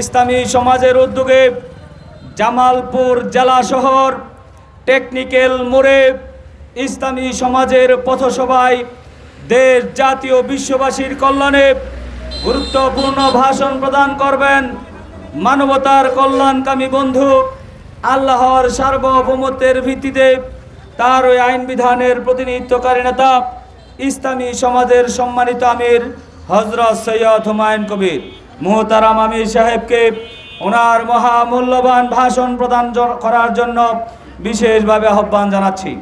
ইসলামী সমাজের উদ্যোগে জামালপুর জেলা শহর টেকনিক্যাল মোড়ে ইসলামী সমাজের পথসভায় দেশ জাতীয় বিশ্ববাসীর কল্যাণে গুরুত্বপূর্ণ ভাষণ প্রদান করবেন মানবতার কল্যাণকামী বন্ধু আল্লাহর সার্বভৌমত্বের ভিত্তিতে তার ওই আইন বিধানের প্রতিনিধিত্বকারী নেতা ইসলামী সমাজের সম্মানিত আমির হজরত সৈয়দ হুমায়ুন কবির। মোহতারাম আমির সাহেবকে ওনার মহামূল্যবান ভাষণ প্রদান করার জন্য বিশেষভাবে আহ্বান জানাচ্ছি।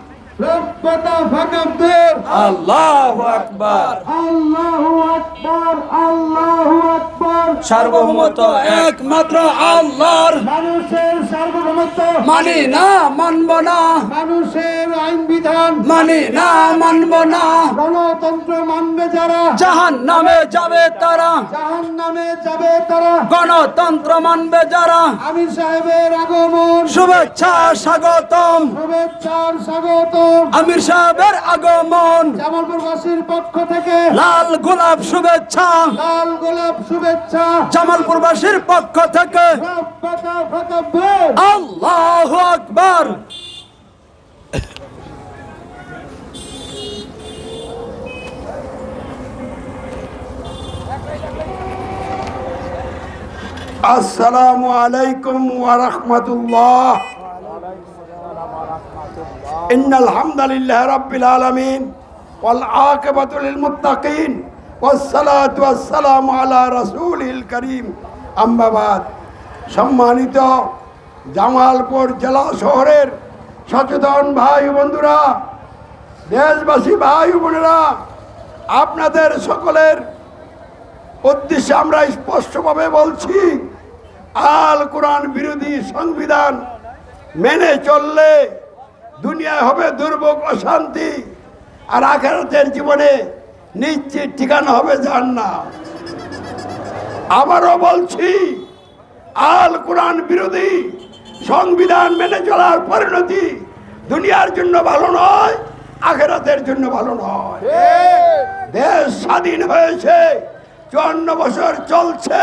রব্বাতা ফাকাব্বির আল্লাহ আকবার। আল্লাহু আকবার আল্লাহু আকবার। সার্বভৌমত্ব একমাত্র আল্লাহর। মানুষের সার্বভৌমত্ব। মানি না মানব না। মানুষের আইন বিধান। মানি না মানব না। গণতন্ত্র মানবে যারা। জাহান নামে যাবে তারা। জাহান নামে যাবে তারা। গণতন্ত্র মানবে যারা। আমি সাহেবের আগমন। শুভেচ্ছা স্বাগতম। শুভেচ্ছার স্বাগত আমির সাহেবের আগমন। জামালপুরবাসীর পক্ষ থেকে লাল গোলাপ শুভেচ্ছা। লাল গোলাপ শুভেচ্ছা। জামালপুরবাসীর পক্ষ থেকে আল্লাহ আকবার। আসসালামু আলাইকুম ওয়া রাহমাতুল্লাহ। আলামিন ওয়াল আকিবাতু লিল মুত্তাকিন ওয়াস সালাতু ওয়াস সালামু আলা রাসূলিল কারীম। আম্মা বাদ। সম্মানিত জামালপুর জেলা শহরের সচেতন ভাই বন্ধুরা, দেশবাসী ভাই বোনেরা, আপনাদের সকলের উদ্দেশ্যে আমরা স্পষ্টভাবে বলছি, আল কোরআন বিরোধী সংবিধান মেনে চললে দুনিয়ায় হবে দুর্ভোগ, অশান্তি, আর আখেরাতের জীবনে নিশ্চিত ঠিকানা হবে জান্নাত আবারও বলছি, আল কোরআন বিরোধী সংবিধান মেনে চলার পরিণতি দুনিয়ার জন্য ভালো নয়, আখেরাতের জন্য ভালো নয়। দেশ স্বাধীন হয়েছে, চুয়ান্ন বছর চলছে।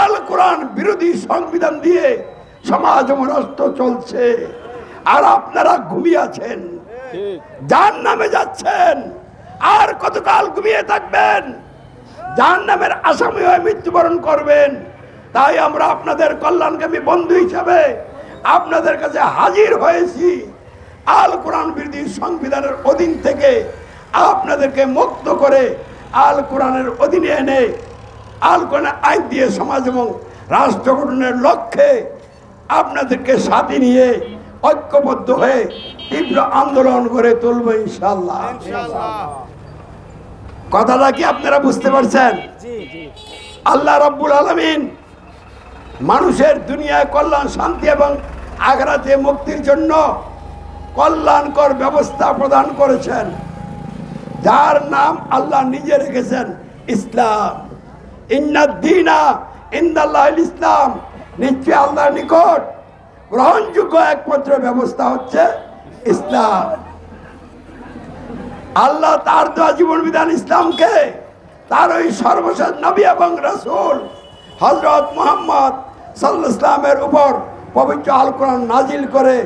আল কোরআন বিরোধী সংবিধান দিয়ে সমাজ রাষ্ট্র চলছে। আর আপনারা ঘুমিয়ে আছেন। যার নামে যাচ্ছেন। আর কতকাল ঘুমিয়ে থাকবেন? যার নামের আসামি হয়ে মৃত্যুবরণ করবেন। তাই আমরা আপনাদের কল্যাণকামী বন্ধু হিসাবে আপনাদের কাছে হাজির হয়েছি। আল কোরআন বিরোধী সংবিধানের অধীন থেকে আপনাদেরকে মুক্ত করে আল কোরআনের অধীনে এনে আল কোরআনের আইন দিয়ে সমাজ এবং রাষ্ট্র গঠনের লক্ষ্যে আপনাদেরকে সাথে নিয়ে ঐক্যবদ্ধ হয়ে তীব্র আন্দোলন করে তুলব ইনশাল্লাহ কথাটা কি আপনারা বুঝতে পারছেন? আল্লাহ রব্বুল আলমিন মানুষের দুনিয়ায় কল্যাণ শান্তি এবং আগ্রাতে মুক্তির জন্য কল্যাণকর ব্যবস্থা প্রদান করেছেন। যার নাম আল্লাহ নিজে রেখেছেন ইসলাম। ইন্নাদ্দিনা ইন্দাল্লাহ ইসলাম। নিশ্চয় আল্লাহর নিকট গ্রহণযোগ্য একমাত্র ব্যবস্থা হচ্ছে ইসলাম। আল্লাহ তার দেওয়া জীবন বিধান ইসলামকে তার ওই সর্বশেষ নবী এবং রসুল হজরত মোহাম্মদ সাল্লাহ ইসলামের উপর পবিত্র আল কোরআন নাজিল করে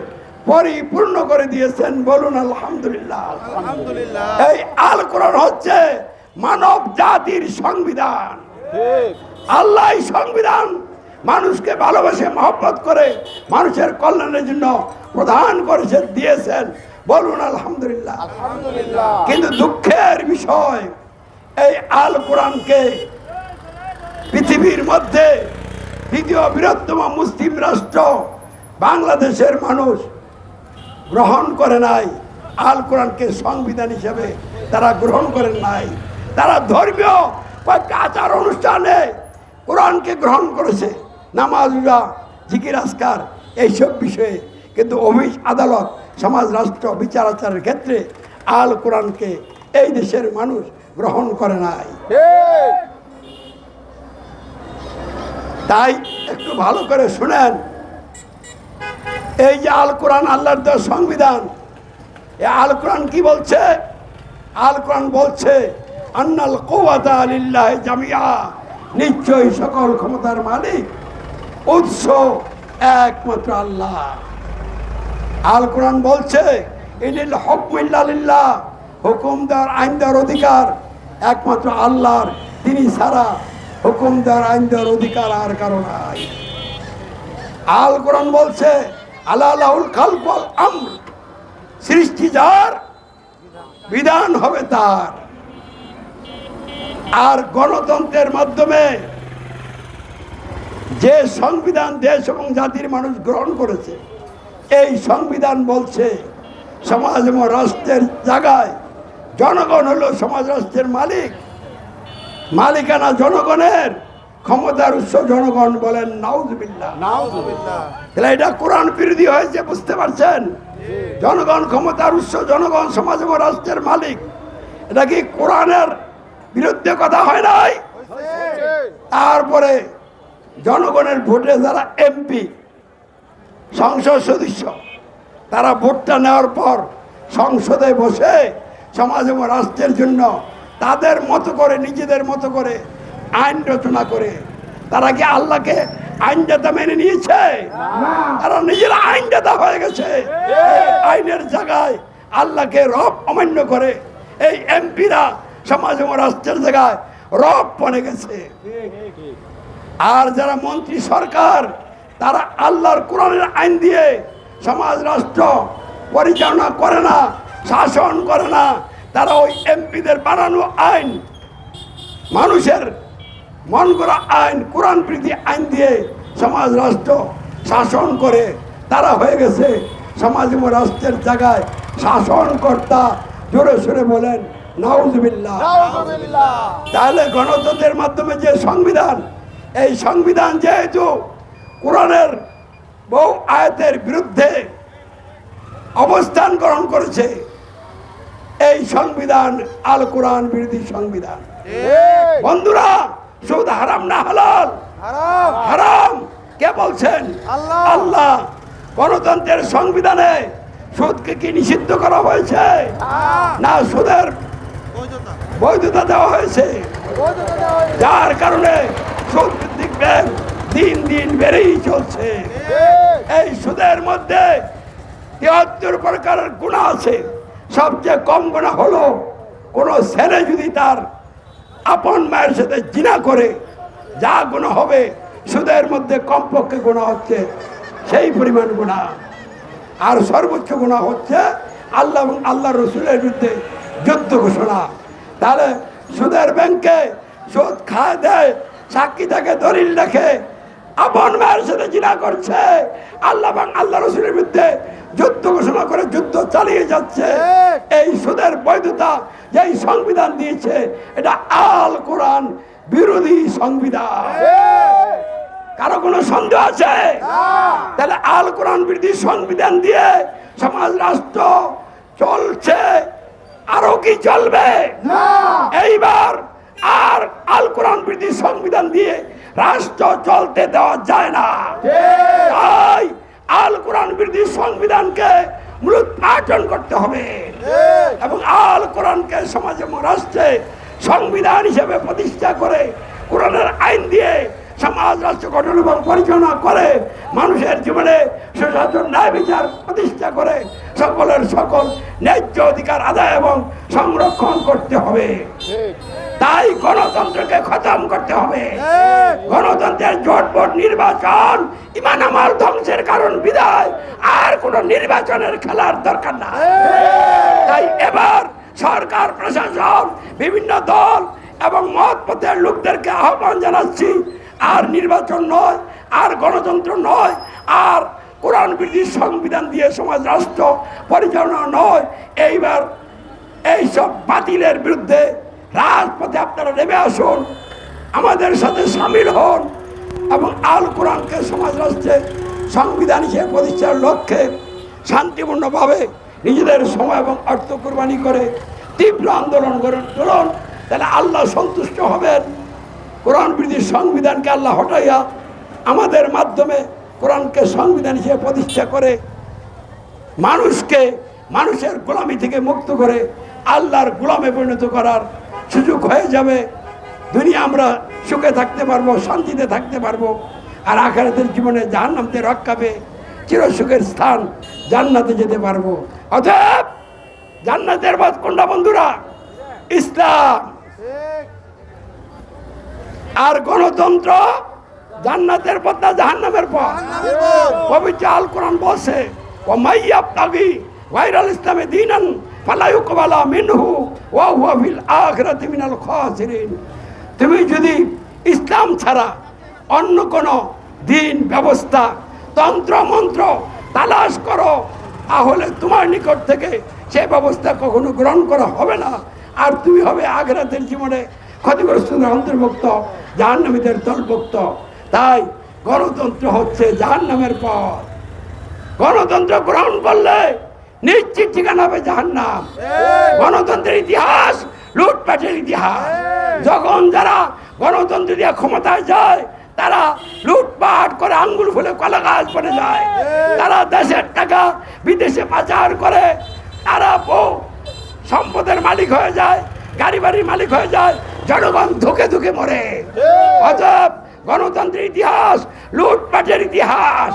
পরিপূর্ণ করে দিয়েছেন। বলুন আলহামদুলিল্লাহ। এই আল কোরআন হচ্ছে মানব জাতির সংবিধান আল্লাহ সংবিধান মানুষকে ভালোবাসে মহব্বত করে মানুষের কল্যাণের জন্য প্রদান করেছেন দিয়েছেন। বলুন আলহামদুলিল্লাহ। কিন্তু দুঃখের বিষয় এই আল কোরআনকে পৃথিবীর মধ্যে দ্বিতীয় বৃহত্তম মুসলিম রাষ্ট্র বাংলাদেশের মানুষ গ্রহণ করে নাই আল কোরআনকে সংবিধান হিসেবে তারা গ্রহণ করেন নাই। তারা ধর্মীয় কয়েকটা আচার অনুষ্ঠানে কোরআনকে গ্রহণ করেছে। নামাজুরা, জিকির আসকার এইসব বিষয়ে কিন্তু অফিস, আদালত, সমাজ, রাষ্ট্র, বিচার, আচারের ক্ষেত্রে আল কোরআনকে এই দেশের মানুষ গ্রহণ করে নাই। তাই একটু ভালো করে শুনেন, এই যে আল কোরআন আল্লাহর সংবিধান এই আল কোরআন কি বলছে? আল কোরআন বলছে, আন্নাল কৌয়াতা লিল্লাহি জামিয়া নিশ্চয়ই সকল ক্ষমতার মালিক উৎস একমাত্র আল্লাহ। আল কোরআন বলছে ইনিল হকমিল্লালিল্লাহ হুকুম দেওয়ার আইন অধিকার একমাত্র আল্লাহর, তিনি ছাড়া হুকুম দেওয়ার আইন দেওয়ার অধিকার আর কারও নাই। আল কোরআন বলছে আল্লাহুল খালকাল আমর। সৃষ্টি যার, বিধান হবে তার। আর গণতন্ত্রের মাধ্যমে যে সংবিধান দেশ এবং জাতির মানুষ গ্রহণ করেছে এই সংবিধান বলছে সমাজ এবং রাষ্ট্রের জায়গায় জনগণ হলো সমাজ রাষ্ট্রের মালিক। মালিকানা জনগণের ক্ষমতার উৎস জনগণ বলেন নাউজবিল্লা তাহলে এটা কোরআন বিরোধী হয়েছে বুঝতে পারছেন? জনগণ ক্ষমতার উৎস জনগণ সমাজ এবং রাষ্ট্রের মালিক। এটা কি কোরআনের বিরুদ্ধে কথা হয় নাই? তারপরে জনগণের ভোটে যারা এমপি সংসদ সদস্য তারা ভোটটা নেওয়ার পর সংসদে বসে সমাজ এবং রাষ্ট্রের জন্য তাদের মতো করে নিজেদের মতো করে আইন রচনা করে তারা কি আল্লাহকে আইনদাতা মেনে নিয়েছে? তারা নিজেরা আইনদাতা হয়ে গেছে। আইনের জায়গায় আল্লাহকে রব অমান্য করে এই এমপিরা সমাজ এবং রাষ্ট্রের জায়গায় রব বনে গেছে। আর যারা মন্ত্রী সরকার তারা আল্লাহর কোরআনের আইন দিয়ে সমাজ রাষ্ট্র পরিচালনা করে না শাসন করে না তারা ওই এমপিদের বানানো আইন মানুষের মন করা আইন কোরআন প্রীতি আইন দিয়ে সমাজ রাষ্ট্র শাসন করে তারা হয়ে গেছে সমাজ এবং রাষ্ট্রের জায়গায় শাসনকর্তা। জোরে সোরে বলেন নাউজবিল্লাহ। তাহলে গণতন্ত্রের মাধ্যমে যে সংবিধান এই সংবিধান যেহেতু কোরআনের বহু আয়াতের বিরুদ্ধে অবস্থান গ্রহণ করেছে এই সংবিধান আল কোরআন বিরোধী সংবিধান। বন্ধুরা সুদ হারাম না হালাল? হারাম। কে বলছেন? আল্লাহ। গণতন্ত্রের সংবিধানে সুদকে কি নিষিদ্ধ করা হয়েছে? না সুদের বৈধতা দেওয়া হয়েছে। যার কারণে সুদ দিন দিন বেড়েই চলছে। এই সুদের মধ্যে তিয়াত্তর প্রকারের গুণা আছে। সবচেয়ে কম গুণা হলো কোনো ছেলে যদি তার আপন মায়ের সাথে জিনা করে, যা গুণা হবে সুদের মধ্যে কমপক্ষে গুণা হচ্ছে সেই পরিমাণ গুণা। আর সর্বোচ্চ গুণা হচ্ছে আল্লাহ এবং আল্লাহ রসুলের বিরুদ্ধে যুদ্ধ ঘোষণা। তাহলে সুদের ব্যাংকে সুদ খায় দেয় সাক্ষী থাকে দলিল রাখে আপন মায়ের সাথে জিনা করছে। আল্লাহ আল্লাহ রসুলের বিরুদ্ধে যুদ্ধ ঘোষণা করে যুদ্ধ চালিয়ে যাচ্ছে। এই সুদের বৈধতা যেই সংবিধান দিয়েছে এটা আল কোরআন বিরোধী সংবিধান। কারও কোনো সন্দেহ আছে? তাহলে আল কোরআন বিরোধী সংবিধান দিয়ে সমাজ রাষ্ট্র চলছে। আরও কি চলবে? এইবার আর আল কোরআন বিরোধী সংবিধান দিয়ে রাষ্ট্র চলতে দেওয়া যায় না। তাই আল কোরআন বিরোধী সংবিধানকে মূলোৎপাটন করতে হবে। এবং আল কোরআনকে সমাজ রাষ্ট্রে সংবিধান হিসেবে প্রতিষ্ঠা করে কোরআনের আইন দিয়ে সমাজ রাষ্ট্র গঠন এবং পরিচালনা করে মানুষের জীবনে সুশাসন ন্যায় বিচার প্রতিষ্ঠা করে সকলের সকল ন্যায্য অধিকার আদায় এবং সংরক্ষণ করতে হবে। তাই গণতন্ত্রকে খতম করতে হবে। গণতন্ত্রের জোটবোট নির্বাচন ইমান আমার ধ্বংসের কারণ বিদায়। আর কোন নির্বাচনের খেলার দরকার না তাই এবার সরকার প্রশাসন বিভিন্ন দল এবং মত পথের লোকদেরকে আহ্বান জানাচ্ছি আর নির্বাচন নয় আর গণতন্ত্র নয় আর কোরআন বিরোধী সংবিধান দিয়ে সমাজ রাষ্ট্র পরিচালনা নয়। এইবার এইসব বাতিলের বিরুদ্ধে রাজপথে আপনারা নেমে আসুন, আমাদের সাথে সামিল হন এবং আল কোরআনকে সমাজ রাষ্ট্রে সংবিধান হিসেবে প্রতিষ্ঠার লক্ষ্যে শান্তিপূর্ণভাবে নিজেদের সময় এবং অর্থ কোরবানি করে তীব্র আন্দোলন করেন তুলন, তাহলে আল্লাহ সন্তুষ্ট হবেন। কোরআন বিরোধী সংবিধানকে আল্লাহ হটাইয়া আমাদের মাধ্যমে কোরআনকে সংবিধান হিসেবে প্রতিষ্ঠা করে মানুষকে, মানুষের গোলামি থেকে মুক্ত করে আল্লাহর গোলামে পরিণত করার সুযোগ হয়ে যাবে। দুনিয়া আমরা সুখে থাকতে পারব শান্তিতে থাকতে পারব আর আখারাতের জীবনে জাহান্নামতে রক্ষা পেয়ে চিরসুখের স্থান জান্নাতে যেতে পারব। অতএব জান্নাতের পথ কোনটা বন্ধুরা? ইসলাম। আর গণতন্ত্র জান্নাতের পথ না জাহান্নামের পথ? পবিত্র আল কোরআন বসে ও মাইয়াব তাগি ভাইরাল ইসলামে দিনান ফালায়ুকবালা মিনহু ওয়া হুয়া মিনাল খাসিরিন। তুমি যদি ইসলাম ছাড়া অন্য কোনো দিন ব্যবস্থা, তন্ত্র, মন্ত্র তালাশ করো, তাহলে তোমার নিকট থেকে সে ব্যবস্থা কখনো গ্রহণ করা হবে না। আর তুমি হবে আগ্রাতের জীবনে ক্ষতিগ্রস্তদের অন্তর্ভুক্ত, জাহান্নামীদের দলভুক্ত। তাই গণতন্ত্র হচ্ছে জাহান্নামের পথ। গণতন্ত্র গ্রহণ করলে নিশ্চিত ঠিকানা হবে জাহান নাম গণতন্ত্রের ইতিহাস লুটপাটের ইতিহাস। যখন যারা গণতন্ত্র দিয়ে ক্ষমতায় যায় তারা লুটপাট করে আঙ্গুল ফুলে কলা গাছ পড়ে যায়। তারা দেশের টাকা বিদেশে পাচার করে তারা বহু সম্পদের মালিক হয়ে যায় গাড়ি বাড়ির মালিক হয়ে যায় জনগণ ধুকে ধুকে মরে। অতএব গণতন্ত্রের ইতিহাস লুটপাটের ইতিহাস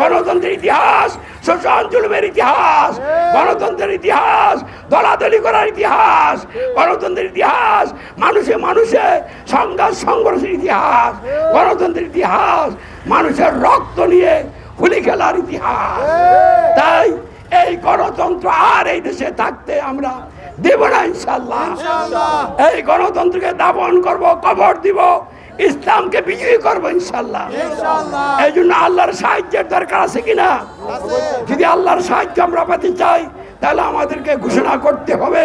গণতন্ত্রের ইতিহাস শোষণ জুলুমের ইতিহাস গণতন্ত্রের ইতিহাস দলাদলি করার ইতিহাস গণতন্ত্রের ইতিহাস মানুষে মানুষে সংঘাত সংঘর্ষের ইতিহাস গণতন্ত্রের ইতিহাস মানুষের রক্ত নিয়ে হুলি খেলার ইতিহাস। তাই এই গণতন্ত্র আর এই দেশে থাকতে আমরা দেব না ইনশাল্লাহ এই গণতন্ত্রকে দাপন করব কবর দিব ইসলামকে বিজয়ী করব ইনশাল্লাহ। এই জন্য আল্লাহর সাহায্যের দরকার আছে কিনা যদি আল্লাহর সাহায্য আমরা পেতে চাই তাহলে আমাদেরকে ঘোষণা করতে হবে।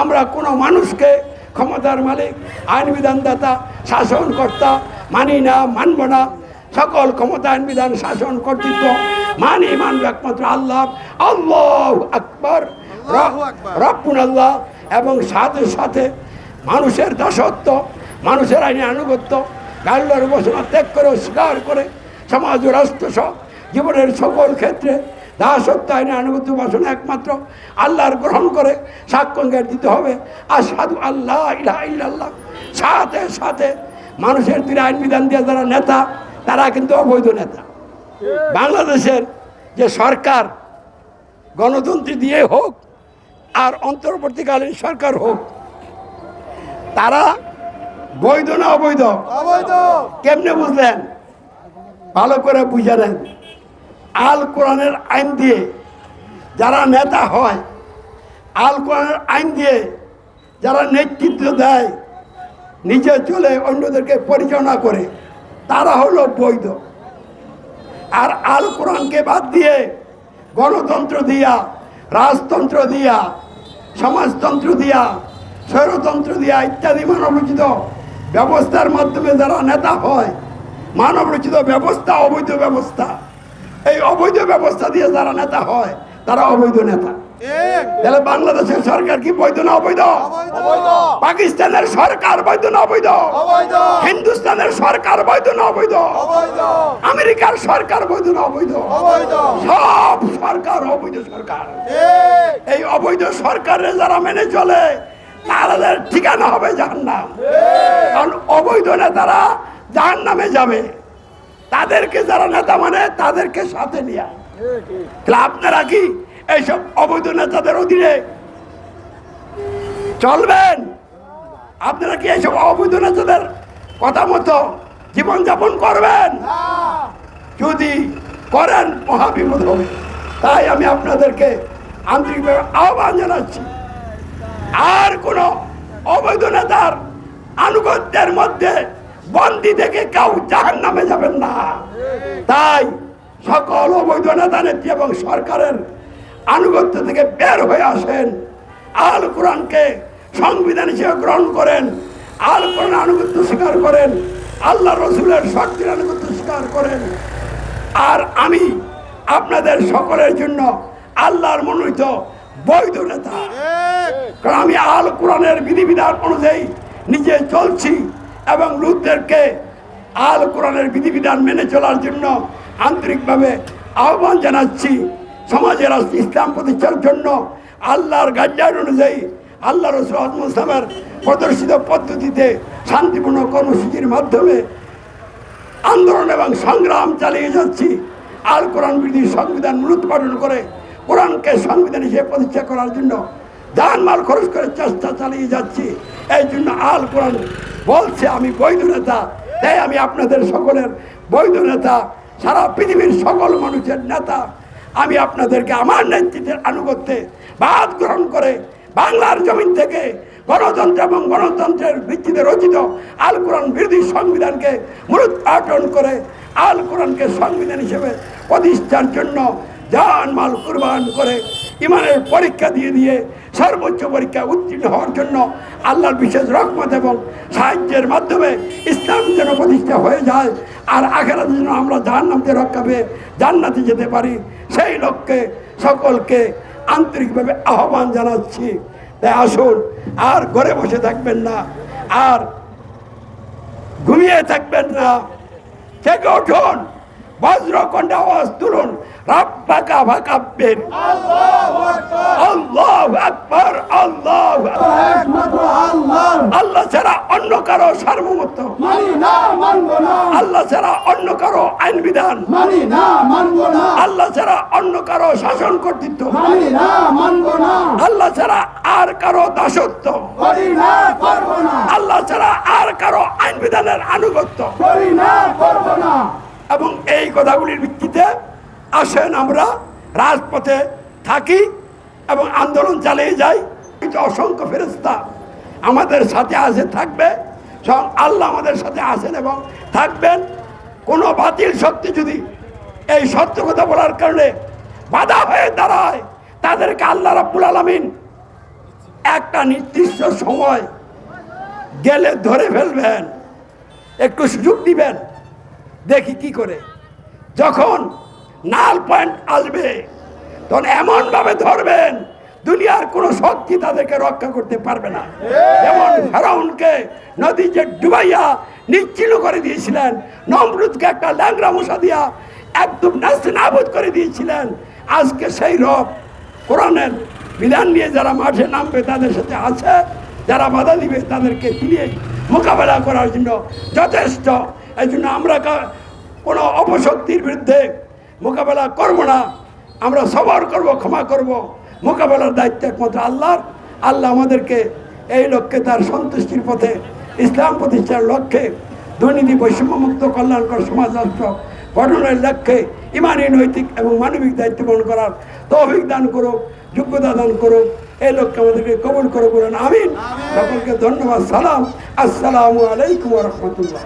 আমরা কোনো মানুষকে ক্ষমতার মালিক আইন বিধানদাতা শাসনকর্তা মানি না মানব না। সকল ক্ষমতা আইন বিধান শাসন কর্তৃত্ব মানি মানব একমাত্র আল্লাহ। আল্লাহ আকবর। রব্বুন আল্লাহ এবং সাথে সাথে মানুষের দাসত্ব মানুষের আইনে আনুগত্য, গাল্লার উপাসনা ত্যাগ করে, স্বীকার করে, সমাজ ও রাষ্ট্র সহ জীবনের সকল ক্ষেত্রে দাসত্ব আইনে আনুগত্য উপাসনা একমাত্র আল্লাহর গ্রহণ করে সাক্ষ্যঙ্গের দিতে হবে। আর সাধু আল্লাহ ইল্লাল্লাহ। সাথে সাথে মানুষের তীরে আইন বিধান দিয়ে যারা নেতা, তারা কিন্তু অবৈধ নেতা। বাংলাদেশের যে সরকার, গণতন্ত্র দিয়ে হোক আর অন্তর্বর্তীকালীন সরকার হোক, তারা বৈধ না অবৈধ? অবৈধ। কেমনে বুঝলেন? ভালো করে বুঝে নেন। আল কোরআনের আইন দিয়ে যারা নেতা হয় আল কোরআনের আইন দিয়ে যারা নেতৃত্ব দেয় নিজে চলে অন্যদেরকে পরিচালনা করে তারা হলো বৈধ। আর আল কোরআনকে বাদ দিয়ে গণতন্ত্র দিয়া রাজতন্ত্র দিয়া সমাজতন্ত্র দিয়া স্বৈরতন্ত্র দিয়া ইত্যাদি মানবরচিত ব্যবস্থার মাধ্যমে যারা নেতা হয় মানবরচিত ব্যবস্থা অবৈধ ব্যবস্থা। এই অবৈধ ব্যবস্থা দিয়ে যারা নেতা হয় তারা অবৈধ নেতা। তাহলে বাংলাদেশের সরকার কি বৈধ না অবৈধ? পাকিস্তানের সরকার বৈধ না অবৈধ? হিন্দুস্তানের সরকার বৈধ না অবৈধ? আমেরিকার সরকার বৈধ না অবৈধ? সব সরকার অবৈধ সরকার। এই অবৈধ সরকারে যারা মেনে চলে তাদের ঠিকানা হবে জাহান্নাম। কারণ অবৈধ নেতারা জাহান নামে যাবে। তাদেরকে যারা নেতা মানে তাদেরকে সাথে নিয়ে তাহলে আপনারা কি এইসব অবৈধ নেতাদের অধীনে চলবেন? আপনারা কি এইসব অবৈধ নেতাদের কথা মতো জীবনযাপন করবেন? যদি করেন মহাবিপদ হবে। তাই আমি আপনাদেরকে আন্তরিকভাবে আহ্বান জানাচ্ছি। আর কোনো অবৈধ নেতার আনুগত্যের মধ্যে বন্দি থেকে কেউ জাহান নামে যাবেন না। তাই সকল অবৈধ নেতা, নেত্রী এবং সরকারের আনুগত্য থেকে বের হয়ে আসেন। আল কোরআনকে সংবিধান হিসেবে গ্রহণ করেন। আল কোরআন আনুগত্য স্বীকার করেন। আল্লাহ রসুলের শক্তির আনুগত্য স্বীকার করেন। আর আমি আপনাদের সকলের জন্য আল্লাহর মনোনীত বৈধ নেতা কারণ আমি আল কোরআনের বিধিবিধান অনুযায়ী নিজে চলছি এবং লোকদেরকে আল কোরআনের বিধিবিধান মেনে চলার জন্য আন্তরিকভাবে আহ্বান জানাচ্ছি সমাজের ইসলাম প্রতিষ্ঠার জন্য আল্লাহর গাজ্জার অনুযায়ী আল্লাহ রসুল ইসলামের প্রদর্শিত পদ্ধতিতে শান্তিপূর্ণ কর্মসূচির মাধ্যমে আন্দোলন এবং সংগ্রাম চালিয়ে যাচ্ছি। আল কোরআন বিরোধী সংবিধান মূলোৎপাদন করে কোরআনকে সংবিধান হিসেবে প্রতিষ্ঠা করার জন্য জানমাল খরচ করে চেষ্টা চালিয়ে যাচ্ছি। এই জন্য আল কোরআন বলছে, আমি বৈধ নেতা। তাই আমি আপনাদের সকলের বৈধ নেতা। সারা পৃথিবীর সকল মানুষের নেতা। আমি আপনাদেরকে আমার নেতৃত্বের আনুগত্যে বাদ গ্রহণ করে বাংলার জমিন থেকে গণতন্ত্র এবং গণতন্ত্রের ভিত্তিতে রচিত আল কোরআন বিরোধী সংবিধানকে মূলোৎপাটন করে আল কোরআনকে সংবিধান হিসেবে প্রতিষ্ঠার জন্য জান মাল কুরবান করে ইমানের পরীক্ষা দিয়ে দিয়ে সর্বোচ্চ পরীক্ষা উত্তীর্ণ হওয়ার জন্য আল্লাহর বিশেষ রহমত এবং সাহায্যের মাধ্যমে ইসলাম যেন প্রতিষ্ঠা হয়ে যায় আর আখেরাতের জন্য আমরা জাহান্নামকে রক্ষা পেয়ে জান্নাতে যেতে পারি, সেই লক্ষ্যে সকলকে আন্তরিকভাবে আহ্বান জানাচ্ছি। তাই আসুন, আর ঘরে বসে থাকবেন না, আর ঘুমিয়ে থাকবেন না। থেকে উঠুন বজ্র কণ্ঠে আওয়াজ তুলুন রাব্বাকা ভাকাব্বেন আল্লাহ আকবার আল্লাহ আল্লাহ ছাড়া অন্য কারও সার্বভৌমত্ব। মানি না মানবো না আল্লাহ ছাড়া অন্য কারও আইন বিধান মানি না মানবো না আল্লাহ ছাড়া অন্য কারও শাসন কর্তৃত্ব। মানি না মানবো না আল্লাহ ছাড়া আর কারও দাসত্ব। করি না করব না আল্লাহ ছাড়া আর কারও আইন বিধানের আনুগত্য। করি না করব না এবং এই কথাগুলির ভিত্তিতে আসেন আমরা, রাজপথে থাকি এবং আন্দোলন চালিয়ে যাই। কিন্তু অসংখ্য ফেরস্তা আমাদের সাথে আছে, থাকবে। সব আল্লাহ আমাদের সাথে আছেন এবং থাকবেন। কোনো বাতিল শক্তি যদি এই সত্য কথা বলার কারণে বাধা হয়ে দাঁড়ায়, তাদেরকে আল্লাহ রাব্বুল আলমিন একটা নির্দিষ্ট সময় গেলে ধরে ফেলবেন, একটু সুযোগ দিবেন। দেখি কি করে। যখন নাল পয়েন্ট আসবে তখন এমনভাবে ধরবেন দুনিয়ার কোনো শক্তি তাদেরকে রক্ষা করতে পারবে না। যেমন ফেরাউনকে নদী যে ডুবাইয়া নিচ্ছিল করে দিয়েছিলেন নমরুদকে একটা ল্যাংরা মশা দিয়া একদম নাস্তে নাবুদ করে দিয়েছিলেন। আজকে সেই রব কোরআনের বিধান নিয়ে যারা মাঠে নামবে তাদের সাথে আছে। যারা বাধা দিবে তাদেরকে দিয়ে মোকাবেলা করার জন্য যথেষ্ট। এই জন্য আমরা কোনো অপশক্তির বিরুদ্ধে মোকাবেলা করব না। আমরা সবার করব ক্ষমা করব। মোকাবেলার দায়িত্ব একমাত্র আল্লাহর। আল্লাহ আমাদেরকে এই লক্ষ্যে তার সন্তুষ্টির পথে ইসলাম প্রতিষ্ঠার লক্ষ্যে দুর্নীতি বৈষম্যমুক্ত কল্যাণকর সমাজ রাষ্ট্র গঠনের লক্ষ্যে ইমানি নৈতিক এবং মানবিক দায়িত্ব পালন করার তৌফিক দান করুক যোগ্যতা দান করুক। এই লক্ষ্যে আমাদেরকে কবুল করে বলেন আমিন। সকলকে ধন্যবাদ সালাম। আসসালামু আলাইকুম রহমতুল্লাহ।